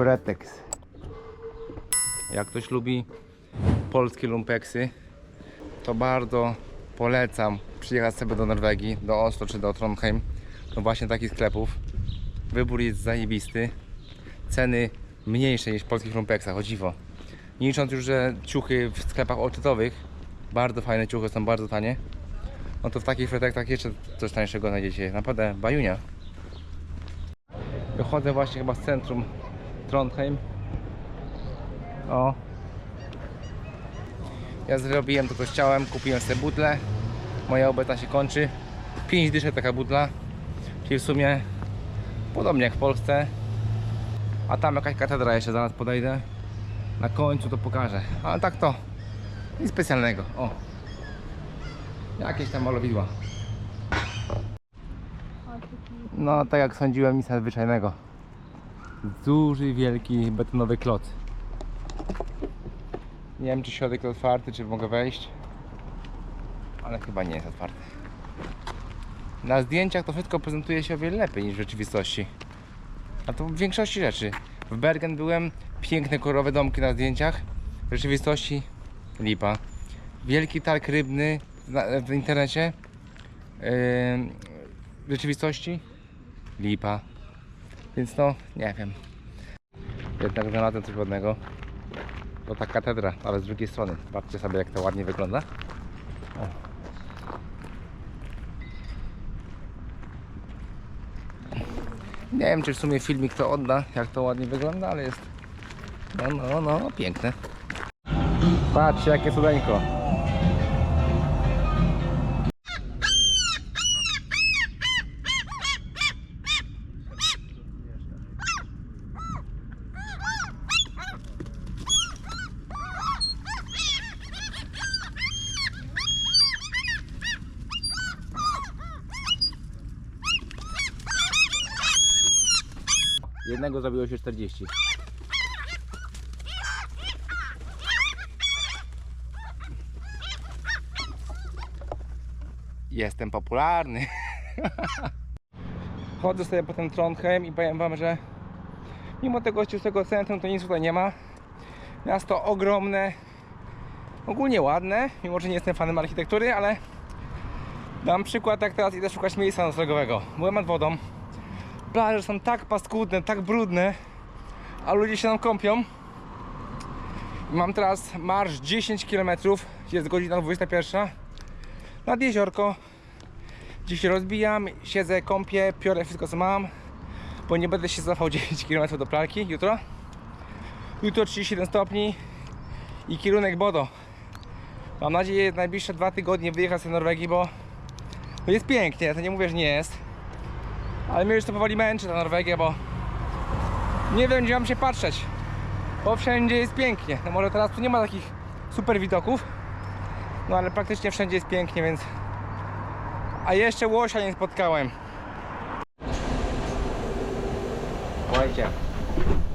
Fretex. Jak ktoś lubi polskie lumpeksy, to bardzo polecam przyjechać sobie do Norwegii, do Oslo czy do Trondheim, do właśnie takich sklepów. Wybór jest zajebisty. Ceny mniejsze niż w polskich lumpeksach, o dziwo. Nie licząc już, że ciuchy w sklepach odczytowych, bardzo fajne ciuchy są bardzo tanie. No to w takich freteksach jeszcze coś tańszego znajdziecie. Naprawdę bajunia. Wychodzę właśnie chyba z centrum Trondheim. O. Ja zrobiłem to co chciałem, kupiłem sobie butlę. Moja obecna się kończy. 5 dyszek taka butla. Czyli w sumie podobnie jak w Polsce. A tam jakaś katedra jeszcze zaraz podejdę. Na końcu to pokażę. Ale tak to nic specjalnego. O. Jakieś tam malowidła. No tak jak sądziłem, nic nadzwyczajnego. Duży, wielki betonowy klot. Nie wiem czy środek jest otwarty, czy mogę wejść. Ale chyba nie jest otwarty. Na zdjęciach to wszystko prezentuje się o wiele lepiej niż w rzeczywistości. A to w większości rzeczy. W Bergen byłem, piękne kolorowe domki na zdjęciach. W rzeczywistości lipa. Wielki targ rybny w internecie. Yy, w rzeczywistości lipa. Więc no, nie wiem. Jednak znalazłem coś ładnego. To ta katedra, ale z drugiej strony. Patrzcie sobie jak to ładnie wygląda. O. Nie wiem czy w sumie filmik to odda, jak to ładnie wygląda, ale jest no, no, no, piękne. Patrzcie jakie cudeńko. Się 40. Jestem popularny. Chodzę sobie po tym Trondheim i powiem wam, że mimo tego czystego centrum to nic tutaj nie ma. Miasto ogromne, ogólnie ładne, mimo że nie jestem fanem architektury, ale dam przykład jak teraz idę szukać miejsca noclegowego. Byłem nad wodą, plaże są tak paskudne, tak brudne, a ludzie się tam kąpią. Mam teraz marsz 10 km, jest godzina 21. Nad jeziorko. Dziś się rozbijam, siedzę, kąpię, piorę wszystko co mam, bo nie będę się cofał 10 km do pralki jutro. Jutro 37 stopni i kierunek Bodo. Mam nadzieję w najbliższe dwa tygodnie wyjechać z Norwegii, bo jest pięknie, to nie mówię, że nie jest. Ale mnie już to powoli męczy ta Norwegia, bo nie wiem gdzie mam się patrzeć. Bo wszędzie jest pięknie. No może teraz tu nie ma takich super widoków. No ale praktycznie wszędzie jest pięknie, więc... A jeszcze łosia nie spotkałem. Słuchajcie,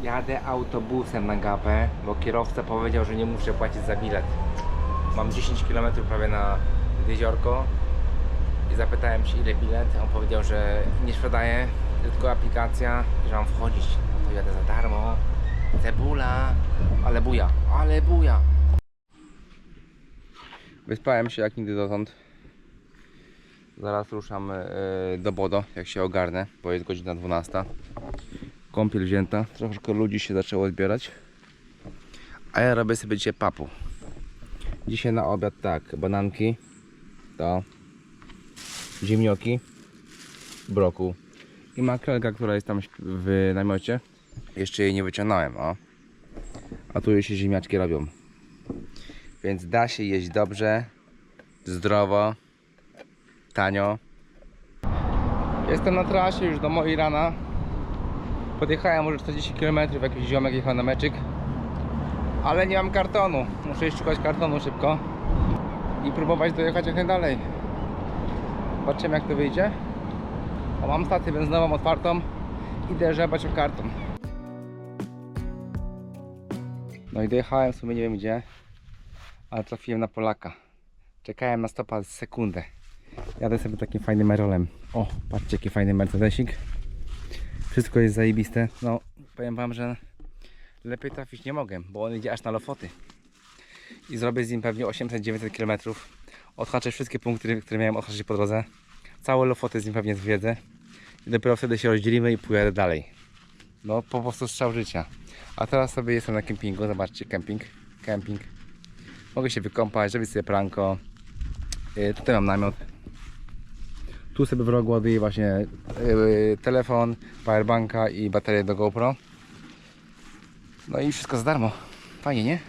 jadę autobusem na gapę, bo kierowca powiedział, że nie muszę płacić za bilet. Mam 10 km prawie na jeziorko i zapytałem się ile bilet, on powiedział, że nie sprzedaje, tylko aplikacja że mam wchodzić. No to jadę za darmo. Cebula, ale buja, ale buja. Wyspałem się jak nigdy dotąd. Zaraz ruszam e, do Bodo, jak się ogarnę, bo jest godzina 12. Kąpiel wzięta, troszkę ludzi się zaczęło zbierać. A ja robię sobie dzisiaj papu. Dzisiaj na obiad tak, bananki, to ziemnioki, broku i makrelka, która jest tam w namiocie. Jeszcze jej nie wyciągnąłem, o. A tu już się ziemniaczki robią. Więc da się jeść dobrze, zdrowo, tanio. Jestem na trasie już do mojej rana. Podjechałem może 40 km, jakiś ziomek jechał na meczyk. Ale nie mam kartonu. Muszę iść szukać kartonu szybko. I próbować dojechać jak najdalej. Zobaczymy jak to wyjdzie. A mam stację benzynową otwartą. Idę żebać o karton. No i dojechałem w sumie nie wiem gdzie. Ale trafiłem na Polaka. Czekałem na stopa sekundę. Jadę sobie takim fajnym merolem. O, patrzcie jaki fajny Mercedesik. Wszystko jest zajebiste. No, powiem wam, że lepiej trafić nie mogę, bo on idzie aż na Lofoty. I zrobię z nim pewnie 800-900 km. Odhaczę wszystkie punkty, które miałem odhaczyć po drodze. Całe Lofoty z nim pewnie zwiedzę. I dopiero wtedy się rozdzielimy i pojadę dalej. No po prostu strzał życia. A teraz sobie jestem na kempingu. Zobaczcie, kemping. Kemping. Mogę się wykąpać, zrobić sobie pranko. Yy, tutaj mam namiot. Tu sobie w rogu ładuję właśnie yy, telefon, powerbanka i baterię do GoPro. No i wszystko za darmo. Fajnie, nie?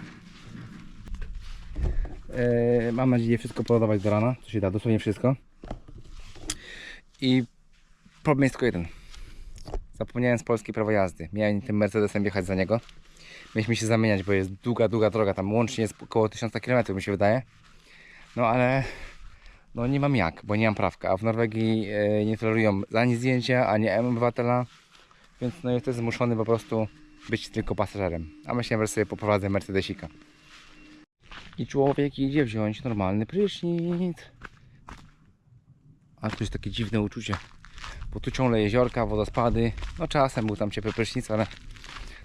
Yy, mam nadzieję wszystko podawać do rana, co się da, dosłownie wszystko. I problem jest tylko jeden. Zapomniałem z polskiej prawo jazdy. Miałem tym Mercedesem jechać za niego. Mieliśmy się zamieniać, bo jest długa, długa droga. Tam łącznie jest około 1000 km mi się wydaje. No ale no nie mam jak, bo nie mam prawka. A w Norwegii e, nie tolerują ani zdjęcia, ani obywatela. Więc no jestem zmuszony po prostu być tylko pasażerem. A myślałem, że sobie poprowadzę Mercedesika. I człowiek idzie wziąć normalny prysznic. A to jest takie dziwne uczucie. Bo tu ciągle jeziorka, wodospady. No czasem był tam ciepły prysznic, ale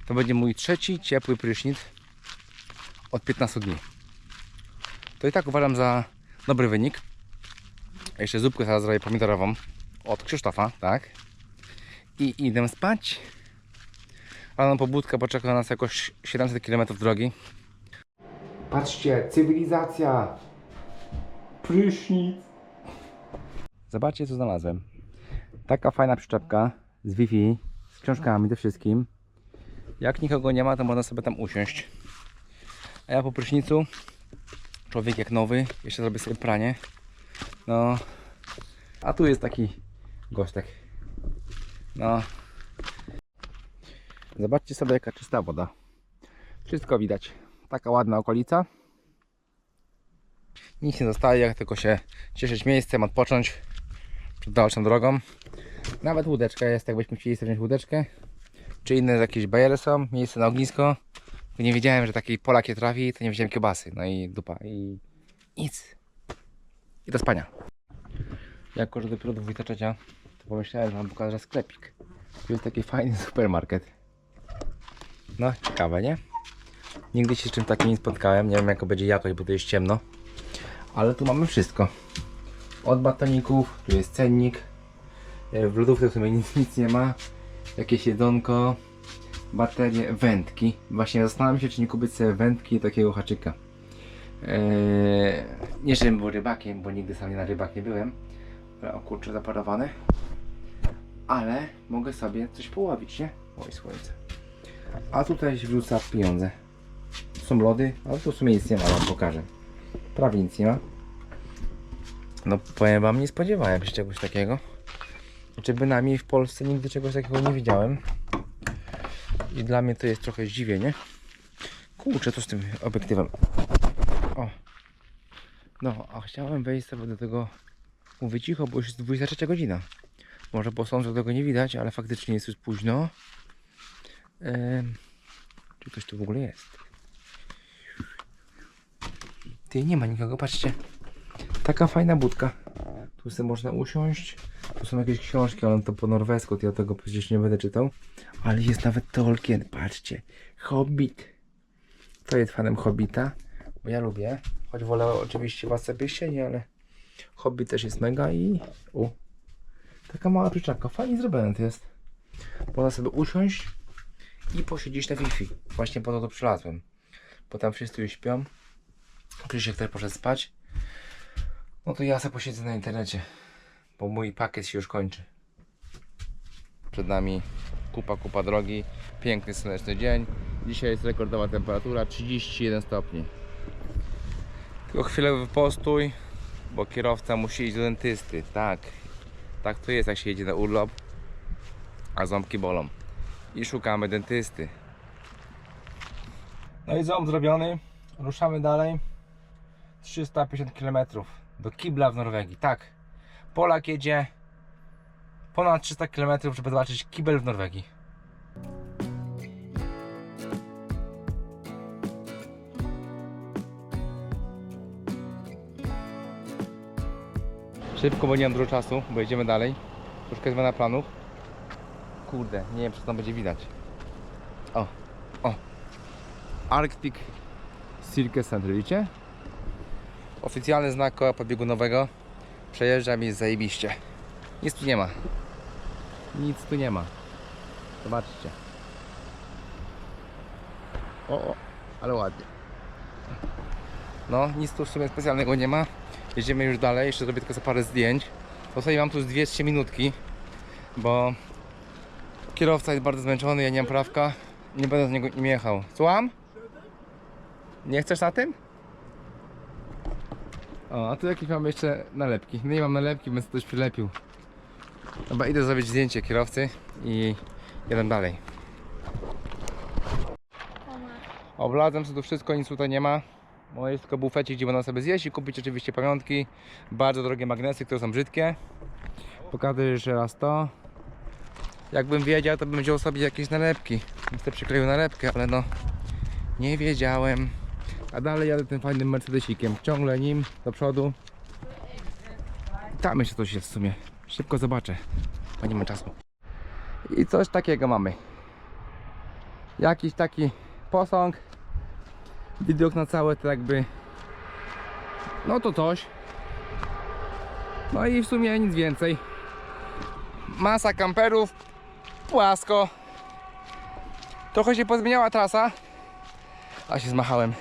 to będzie mój trzeci ciepły prysznic od 15 dni. To i tak uważam za dobry wynik. Jeszcze zupkę zaraz zrobię pomidorową od Krzysztofa, tak? I idę spać. Rano pobudka, bo czeka nas jakoś 700 km drogi. Patrzcie, cywilizacja! Prysznic! Zobaczcie co znalazłem. Taka fajna przyczepka z Wi-Fi, z książkami, ze wszystkim. Jak nikogo nie ma, to można sobie tam usiąść. A ja po prysznicu, człowiek jak nowy, jeszcze zrobię sobie pranie. No, a tu jest taki gośtek. No. Zobaczcie sobie jaka czysta woda. Wszystko widać. Taka ładna okolica. Nic nie zostaje, jak tylko się cieszyć miejscem, odpocząć przed dalszą drogą. Nawet łódeczka jest, jakbyśmy chcieli sobie wziąć łódeczkę. Czy inne jakieś bajery są, miejsce na ognisko. Nie wiedziałem, że taki Polak je trafi, to nie wziąłem kiełbasy. No i dupa. I nic. I do spania. Jako, że dopiero do 23, to pomyślałem, że wam pokażę sklepik. Tu jest taki fajny supermarket. No, ciekawe, nie? Nigdy się z czym takim nie spotkałem. Nie wiem, jaka będzie jakość, bo tu jest ciemno. Ale tu mamy wszystko. Od batoników, tu jest cennik. E, W lodówce w sumie nic, nic nie ma. Jakieś jedzonko, baterie, wędki. Właśnie zastanawiam się, czy nie kupić sobie wędki takiego haczyka. Eee, nie, żebym był rybakiem, bo nigdy sam nie na rybach nie byłem. O kurczę, zaparowany. Ale mogę sobie coś połowić, nie? Oj, słońce. A tutaj wrzuca pieniądze. Są lody, ale tu w sumie nic nie ma, wam pokażę. Prawie nic nie ma. No powiem wam, nie spodziewałem się czegoś takiego. Czy bynajmniej w Polsce nigdy czegoś takiego nie widziałem. I dla mnie to jest trochę zdziwienie. Kurczę, co z tym obiektywem? O. No, a chciałem wejść sobie do tego mówię cicho, bo już jest 23 godzina. Może po sądze tego nie widać, ale faktycznie jest już późno. Ehm, czy ktoś tu w ogóle jest? Ty, nie ma nikogo, patrzcie. Taka fajna budka. Tu sobie można usiąść. Tu są jakieś książki, ale to po norwesku, to ja tego przecież nie będę czytał. Ale jest nawet Tolkien, patrzcie. Hobbit. To jest fanem Hobbita, bo ja lubię. Choć wolę oczywiście Władcę Pierścieni, ale Hobbit też jest mega i... U. Taka mała przyczepka. Fajnie zrobione to jest. Można sobie usiąść i posiedzieć na Wi-Fi. Właśnie po to to przylazłem. Bo tam wszyscy już śpią. Krzysiek też poszedł spać. No to ja sobie posiedzę na internecie. Bo mój pakiet się już kończy. Przed nami kupa, kupa drogi. Piękny, słoneczny dzień. Dzisiaj jest rekordowa temperatura 31 stopni. Tylko chwilowy postój, bo kierowca musi iść do dentysty. Tak, tak to jest jak się jedzie na urlop, a ząbki bolą. I szukamy dentysty. No i ząb zrobiony. Ruszamy dalej. 350 km do Kibla w Norwegii. Tak, Polak jedzie ponad 300 km, żeby zobaczyć kibel w Norwegii. Szybko, bo nie mam dużo czasu, bo jedziemy dalej. Troszkę zmiana planów. Kurde, nie wiem, czy tam będzie widać. O, o, Arctic Circus Center, widzicie? Oficjalny znak koła podbiegunowego. Przejeżdża mi zajebiście. Nic tu nie ma. Nic tu nie ma. Zobaczcie. O, o, ale ładnie. No, nic tu w sumie specjalnego nie ma. Jedziemy już dalej, jeszcze zrobię tylko parę zdjęć. Zasadzie mam tu z 200 minutki, bo kierowca jest bardzo zmęczony, ja nie mam prawka. Nie będę z niego nim jechał. Słucham? Nie chcesz na tym? O, a tu jakieś mamy jeszcze nalepki. No nie mam nalepki, będę coś przylepił. Dobra, idę zrobić zdjęcie kierowcy i jadę dalej. Obladzam sobie tu wszystko, nic tutaj nie ma. No jest tylko bufecik, gdzie można sobie zjeść i kupić oczywiście pamiątki. Bardzo drogie magnesy, które są brzydkie. Pokażę jeszcze raz to. Jakbym wiedział, to bym wziął sobie jakieś nalepki. Niestety przykleił nalepkę, ale no nie wiedziałem. A dalej jadę tym fajnym Mercedesikiem. Ciągle nim do przodu. Tam jeszcze coś jest w sumie. Szybko zobaczę. Bo nie ma czasu. I coś takiego mamy. Jakiś taki posąg. Widok na całe to jakby. No to coś. No i w sumie nic więcej. Masa kamperów. Płasko. Trochę się pozmieniała trasa. A się zmachałem.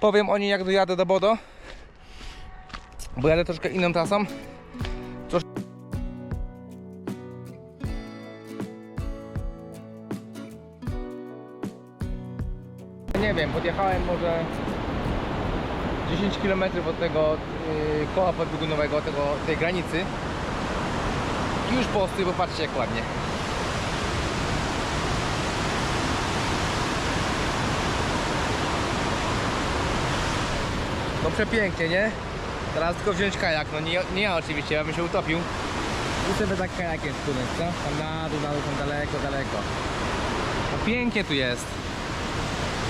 Powiem o niej jak dojadę do Bodo. Bo jadę troszkę inną trasą. Trosz... Nie wiem, podjechałem może 10 km od tego yy, koła podbiegunowego, tego, tej granicy. I już posty, bo patrzcie jak ładnie. No przepięknie, nie? Teraz tylko wziąć kajak, no nie, nie ja oczywiście, ja bym się utopił. I sobie tak kajakiem spłynąć, co? Tam na dół, na dół, tam daleko, daleko. No pięknie tu jest.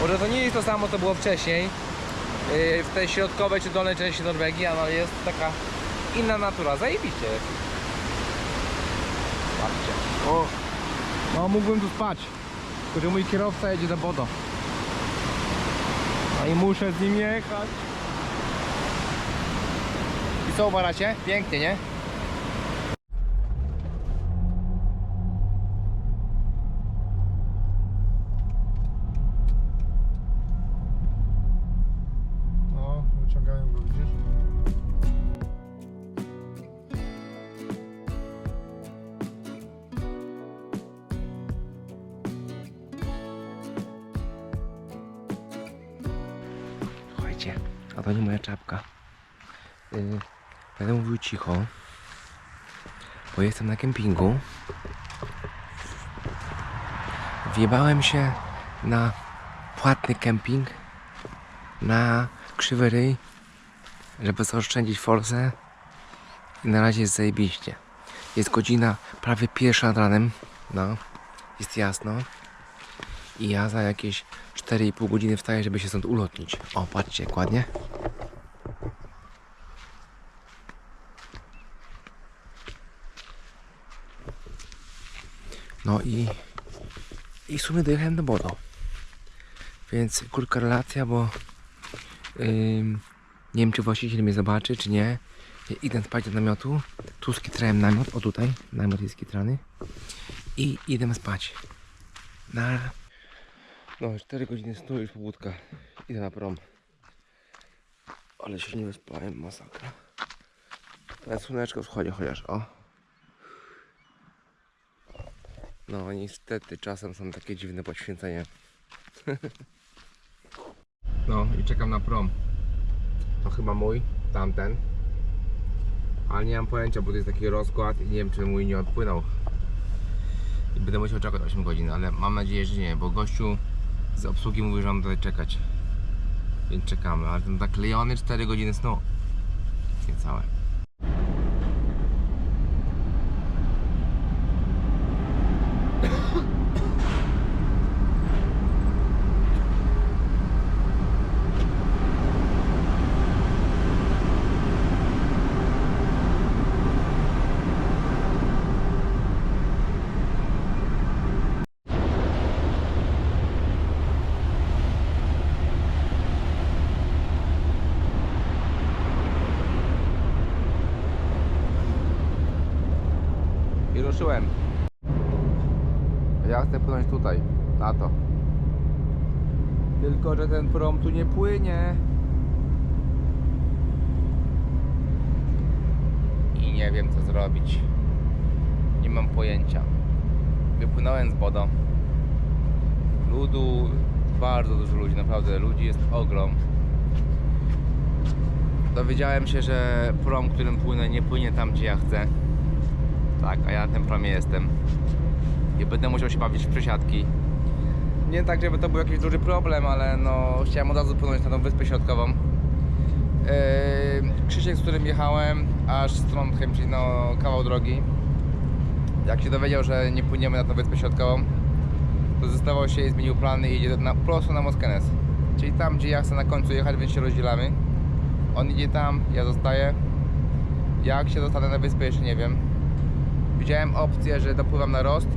Może to nie jest to samo, co było wcześniej. Yy, w tej środkowej czy dolnej części Norwegii, ale jest taka inna natura. Zajebiście. Patrzcie. O. No mógłbym tu spać. Tylko, że mój kierowca jedzie do Bodo. No i muszę z nim jechać. I co uważacie? Pięknie, nie? Mówił cicho, bo jestem na kempingu. Wjebałem się na płatny kemping na krzywy ryj, żeby zaoszczędzić forsę. I na razie jest zajebiście. Jest godzina prawie pierwsza nad ranem. No, jest jasno. I ja za jakieś 4,5 godziny wstaję, żeby się stąd ulotnić. O, patrzcie, jak ładnie. No i, i w sumie dojechałem do Bodo. Więc krótka relacja, bo ym, nie wiem, czy właściciel mnie zobaczy, czy nie. Idę spać do namiotu. Tu skitrałem namiot, o tutaj, namiot jest skitrany. I idę spać. Na no, 4 godziny snu już pobudka. Idę na prom. Ale się nie wyspałem, masakra. Ale słoneczko wschodzi chociaż, o. No niestety, czasem są takie dziwne poświęcenia. no i czekam na prom. To chyba mój, tamten. Ale nie mam pojęcia, bo to jest taki rozkład i nie wiem, czy mój nie odpłynął. I będę musiał czekać 8 godzin, ale mam nadzieję, że nie, bo gościu z obsługi mówi, że mam tutaj czekać. Więc czekamy, ale ten zaklejony 4 godziny snu. Niecałe. Ja chcę płynąć tutaj, na to. Tylko, że ten prom tu nie płynie. I nie wiem co zrobić. Nie mam pojęcia. Wypłynąłem z Bodo. Ludu, bardzo dużo ludzi, naprawdę. Ludzi jest ogrom. Dowiedziałem się, że prom, którym płynę, nie płynie tam, gdzie ja chcę. Tak, a ja na tym promie jestem. I będę musiał się bawić w przesiadki. Nie tak, żeby to był jakiś duży problem, ale no chciałem od razu płynąć na tą wyspę środkową. Yy, Krzysiek, z którym jechałem, aż z Trondheim, czyli no kawał drogi. Jak się dowiedział, że nie płyniemy na tą wyspę środkową, to zdecydował się i zmienił plany i idzie na, prosto na Moskenes. Czyli tam, gdzie ja chcę na końcu jechać, więc się rozdzielamy. On idzie tam, ja zostaję. Jak się dostanę na wyspę, jeszcze nie wiem. Widziałem opcję, że dopływam na Rost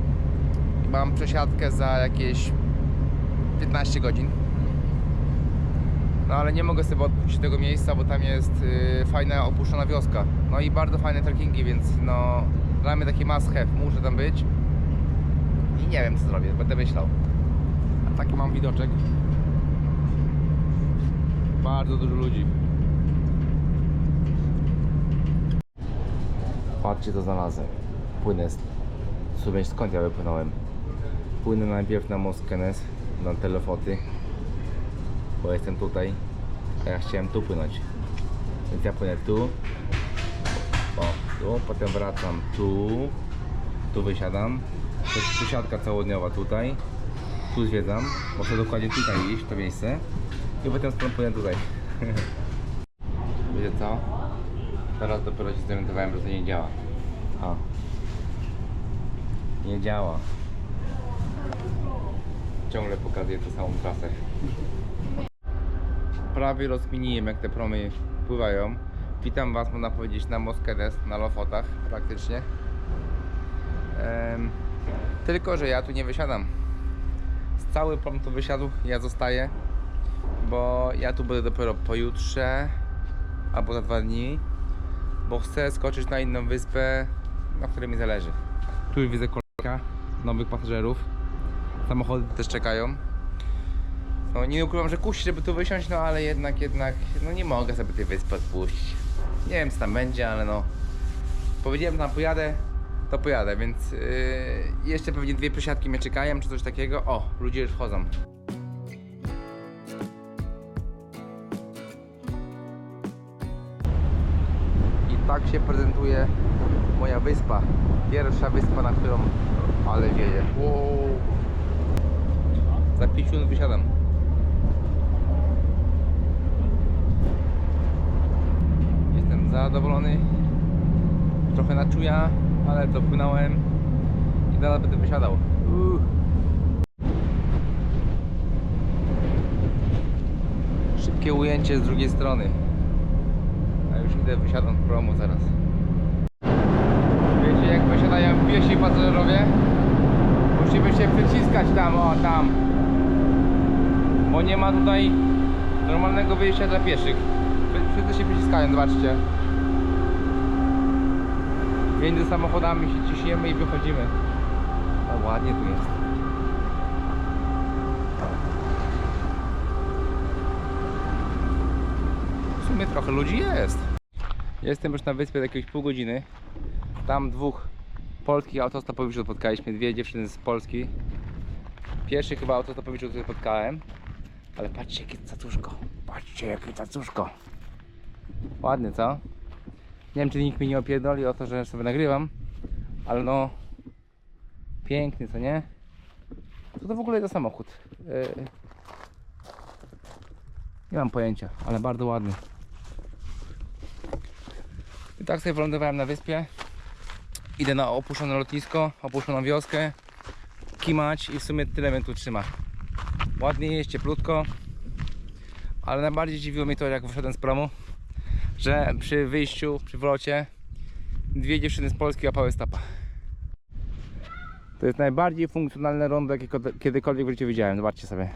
i mam przesiadkę za jakieś 15 godzin. No ale nie mogę sobie odpuścić tego miejsca, bo tam jest y, fajna opuszczona wioska. No i bardzo fajne trekkingi, więc no dla mnie taki must have, muszę tam być. I nie wiem co zrobię, będę myślał. A taki mam widoczek. Bardzo dużo ludzi. Patrzcie co znalazłem. Płynę z... W sumie skąd ja wypłynąłem? Płynę najpierw na Moskenes, na Telefoty. Bo jestem tutaj. A ja chciałem tu płynąć. Więc ja płynę tu. O, tu. Potem wracam tu. Tu wysiadam. To jest przesiadka całodniowa tutaj. Tu zwiedzam. Muszę dokładnie tutaj iść, w to miejsce. I potem stąd płynę tutaj. Wiecie co? Teraz dopiero się zorientowałem, że to nie działa. A. Nie działa. Ciągle pokazuję tę samą trasę. Prawie rozkminiłem jak te promy pływają. Witam Was, można powiedzieć, na Moskedes, na Lofotach praktycznie. Em, tylko, że ja tu nie wysiadam. Z cały prom tu wysiadł, ja zostaję. Bo ja tu będę dopiero pojutrze albo za dwa dni bo chcę skoczyć na inną wyspę, na której mi zależy. Tu widzę nowych pasażerów. Samochody też czekają. No nie ukrywam, że kusi, żeby tu wysiąść, no ale jednak, jednak, no nie mogę sobie tej wyspy odpuścić. Nie wiem co tam będzie, ale no powiedziałem, że tam pojadę, to pojadę, więc yy, jeszcze pewnie dwie przesiadki mnie czekają, czy coś takiego. O, ludzie już wchodzą. I tak się prezentuje moja wyspa. Pierwsza wyspa, na którą ale wieje. Wow. Za 5 minut wysiadam. Jestem zadowolony. Trochę na czuja, ale dopłynąłem i zaraz będę wysiadał. Uff. Szybkie ujęcie z drugiej strony. A już idę, wysiadam z promu zaraz. Wiecie jak wysiadają piesi pasażerowie? Musimy się przyciskać tam, o tam. Bo nie ma tutaj normalnego wyjścia dla pieszych. Wszy- Wszyscy się przyciskają, zobaczcie. Między samochodami się ciśniemy i wychodzimy. A ładnie tu jest. W sumie trochę ludzi jest. Jestem już na wyspie od jakiegoś pół godziny. Tam dwóch polskich autostopowiczów spotkaliśmy, dwie dziewczyny z Polski. Pierwszy chyba autostopowiczów, który spotkałem. Ale patrzcie jakie cacuszko. Patrzcie jakie cacuszko. Ładny, co? Nie wiem czy nikt mi nie opierdoli o to, że sobie nagrywam. Ale no... Piękny, co nie? Co to w ogóle jest za samochód? Yy... Nie mam pojęcia, ale bardzo ładny. I tak sobie wylądowałem na wyspie. Idę na opuszczone lotnisko, opuszczoną wioskę. Kimać i w sumie tyle mnie tu trzyma. Ładnie jest, cieplutko. Ale najbardziej dziwiło mnie to, jak wyszedłem z promu, że przy wyjściu, przy wlocie dwie dziewczyny z Polski łapały stapa. To jest najbardziej funkcjonalne rondo, jakie kiedykolwiek w życiu widziałem. Zobaczcie sobie.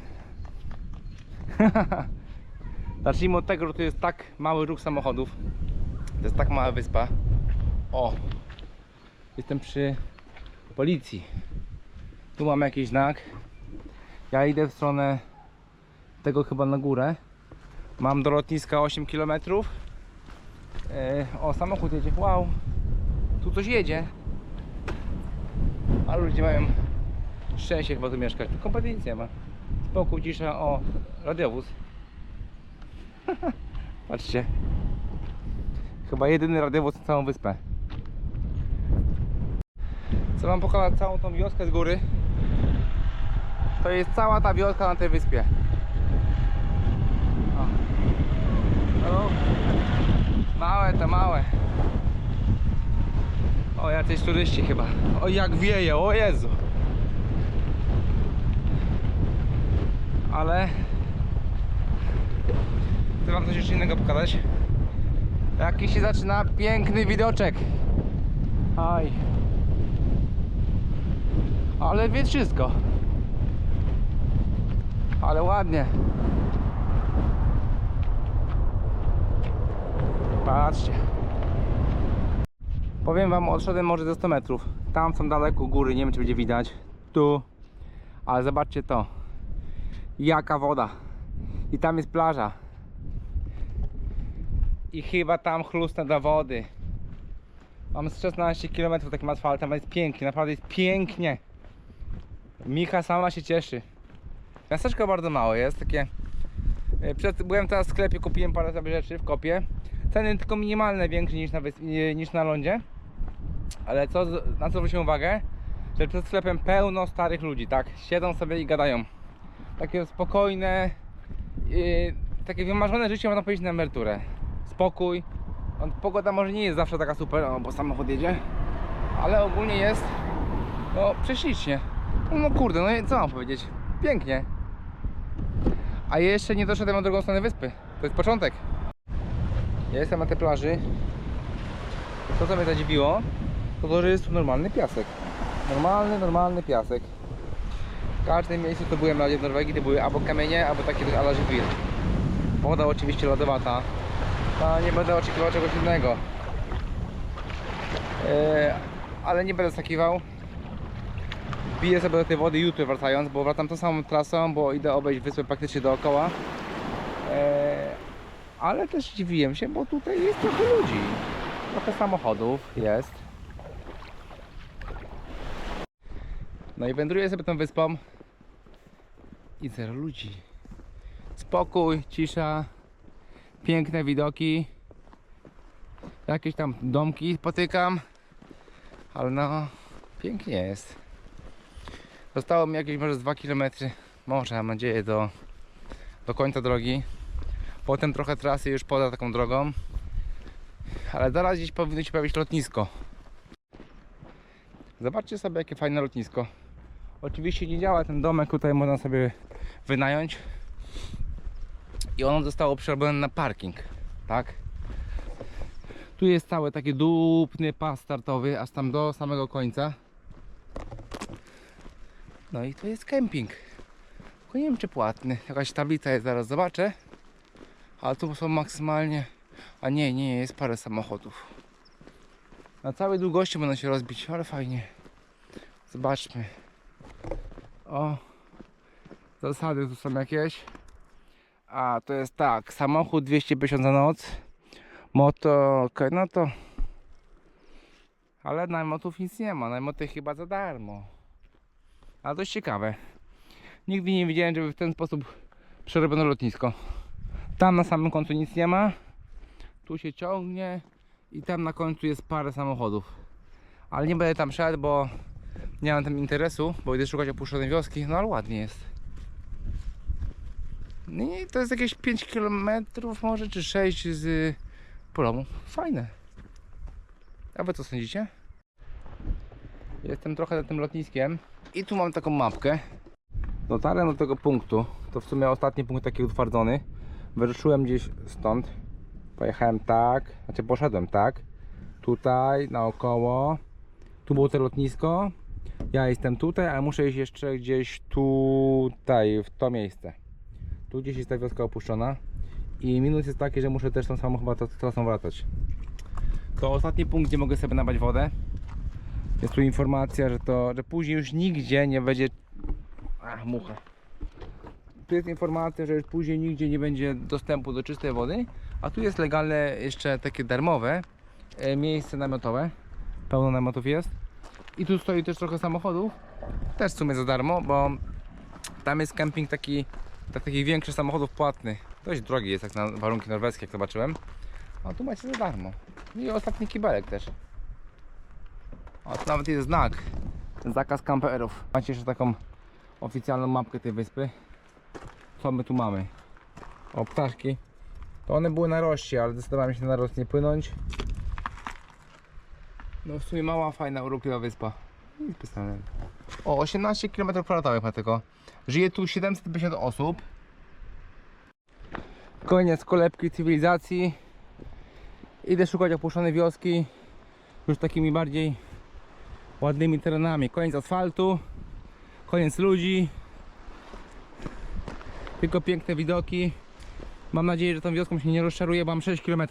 Zacznijmy od tego, że tu jest tak mały ruch samochodów. To jest tak mała wyspa. O! Jestem przy policji. Tu mam jakiś znak. Ja idę w stronę tego chyba na górę. Mam do lotniska 8 km. E, o, samochód jedzie. Wow. Tu coś jedzie. Ale ludzie mają szczęście chyba tu mieszkać. Tu kompetencja ma. Spokój, cisza. O, radiowóz. Patrzcie. Chyba jedyny radiowóz na całą wyspę. Chcę wam pokazać całą tą wioskę z góry. To jest cała ta wioska na tej wyspie. O. Małe to małe. O, jacyś turyści chyba. O, jak wieje, o Jezu. Ale chcę wam coś jeszcze innego pokazać. Jaki się zaczyna piękny widoczek. Aj. Ale wszystko. Ale ładnie. Patrzcie. Powiem wam, odszedłem może ze 100 metrów. Tam są daleko góry, nie wiem czy będzie widać. Tu. Ale zobaczcie to. Jaka woda. I tam jest plaża. I chyba tam chlustę do wody. Mam z 16 km takim asfaltem, ale jest pięknie, naprawdę jest pięknie. Micha sama się cieszy. Miasteczko bardzo małe jest, takie... e, Przed, byłem teraz w sklepie, kupiłem parę sobie rzeczy w kopie. Ceny tylko minimalne, większe niż na, niż na lądzie. Ale co, na co zwróciłem uwagę? Że przed sklepem pełno starych ludzi, tak? Siedzą sobie i gadają. Takie spokojne, yy, takie wymarzone życie można powiedzieć na emeryturę. Spokój. Pogoda może nie jest zawsze taka super, o, bo samochód jedzie. Ale ogólnie jest, no, prześlicznie. No kurde, no i co mam powiedzieć? Pięknie. A jeszcze nie doszedłem na drugą stronę wyspy. To jest początek. Ja jestem na tej plaży. To co mnie zadziwiło, to to, że jest tu normalny piasek. Normalny, normalny piasek. W każdym miejscu to byłem na w Norwegii, to były albo kamienie, albo takie coś ala żwir. Woda oczywiście lodowata. A nie będę oczekiwał czegoś innego. Eee, ale nie będę skakiwał. Biję sobie do tej wody jutro wracając, bo wracam tą samą trasą, bo idę obejść wyspę praktycznie dookoła. Eee, ale też dziwiłem się, bo tutaj jest trochę ludzi. Trochę samochodów jest. No i wędruję sobie tą wyspą i zero ludzi. Spokój, cisza, piękne widoki. Jakieś tam domki spotykam, ale no pięknie jest. Zostało mi jakieś może z 2 km, może mam nadzieję do, do końca drogi. Potem trochę trasy już poza taką drogą. Ale zaraz gdzieś powinno się pojawić lotnisko. Zobaczcie sobie jakie fajne lotnisko. Oczywiście nie działa ten domek, tutaj można sobie wynająć. I ono zostało przerobione na parking, tak? Tu jest cały taki dupny pas startowy, aż tam do samego końca. No i to jest kemping. Tylko nie wiem czy płatny. Jakaś tablica jest, zaraz zobaczę. Ale tu są maksymalnie... A nie, nie, jest parę samochodów. Na całej długości będą się rozbić, ale fajnie. Zobaczmy. O, zasady tu są jakieś. A, to jest tak, samochód 250 za noc. Moto, okej, no to... Ale najmotów nic nie ma, najmoty chyba za darmo. Ale dość ciekawe. Nigdy nie widziałem, żeby w ten sposób przerobiono lotnisko. Tam na samym końcu nic nie ma. Tu się ciągnie i tam na końcu jest parę samochodów. Ale nie będę tam szedł, bo nie mam tam interesu, bo idę szukać opuszczonej wioski, no ale ładnie jest. No I to jest jakieś 5 km może, czy 6 z Polomu. Fajne. A wy co sądzicie? Jestem trochę za tym lotniskiem i tu mam taką mapkę. Dotarłem do tego punktu, to w sumie ostatni punkt taki utwardzony. Wyruszyłem gdzieś stąd. Pojechałem tak, znaczy poszedłem tak. Tutaj, naokoło. Tu było to lotnisko. Ja jestem tutaj, ale muszę iść jeszcze gdzieś tutaj, w to miejsce. Tu gdzieś jest ta wioska opuszczona. I minus jest taki, że muszę też tą samą chyba trasą wracać. To ostatni punkt, gdzie mogę sobie nabrać wodę. Jest tu informacja, że to, że później już nigdzie nie będzie... Ach, mucha. Tu jest informacja, że już później nigdzie nie będzie dostępu do czystej wody, a tu jest legalne jeszcze takie darmowe e, miejsce namiotowe. Pełno namiotów jest. I tu stoi też trochę samochodów. Też w sumie za darmo, bo tam jest kemping taki dla takich większych samochodów płatny. Dość drogi jest jak na warunki norweskie, jak zobaczyłem. A tu macie za darmo. I ostatni kibelek też. A tu nawet jest znak. Zakaz kamperów. Macie jeszcze taką oficjalną mapkę tej wyspy. Co my tu mamy? O, ptaszki. To one były na roście, ale zdecydowałem się na rost nie płynąć. No w sumie mała, fajna, urokliwa wyspa. Nic specjalnego. O, 18 km kwadratowych ma tylko. Żyje tu 750 osób. Koniec kolebki cywilizacji. Idę szukać opuszczonej wioski. Już takimi bardziej ładnymi terenami. Koniec asfaltu. Koniec ludzi. Tylko piękne widoki. Mam nadzieję, że tą wioską się nie rozczaruję, bo mam 6 km.